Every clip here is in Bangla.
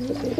Mm-hmm.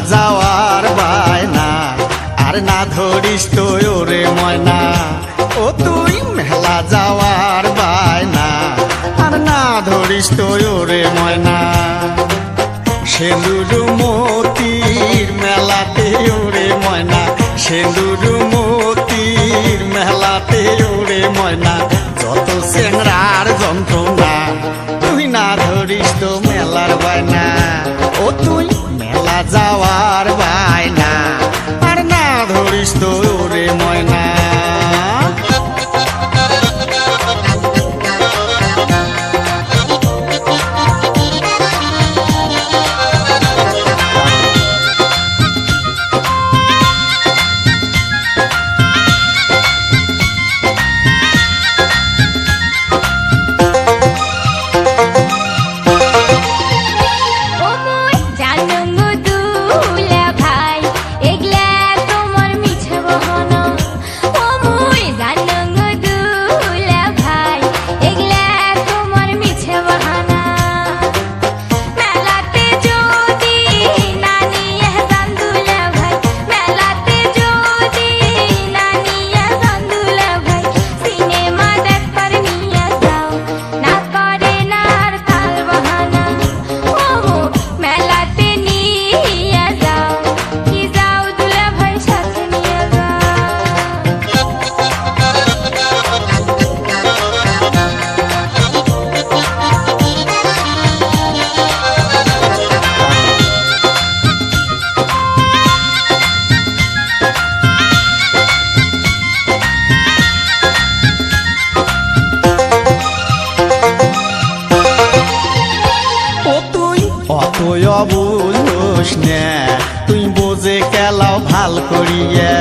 যাওয়ার বায়না। আর না ধরিস তো ওরে ময়না। ও তুই মেলা যাওয়ার বায়না। আর না ধরিস তো ওরে ময়না। সেন্দুর মতির মেলাতে, ওরে ময়না। সেন্দুর মতির মেলাতে, ওরে ময়না। না তুই বোঝে কেলাও ভালো করিয়া।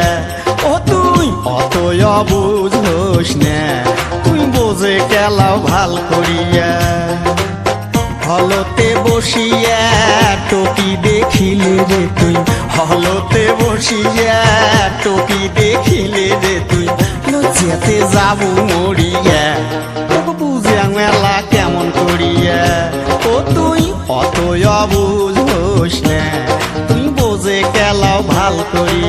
ও তুই অত অবুঝোস না। তুই বোঝে কেলাও ভালো করিয়া। হলতে বসিয়া টোপি দেখিলে রে তুই। হলতে বসিয়া টোপি দেখিলে রে তুই। লজ্জাতে যাব মরিয়া। বুঝে মেলা কেমন করিয়া। ও তুই অত অবুঝ Corea.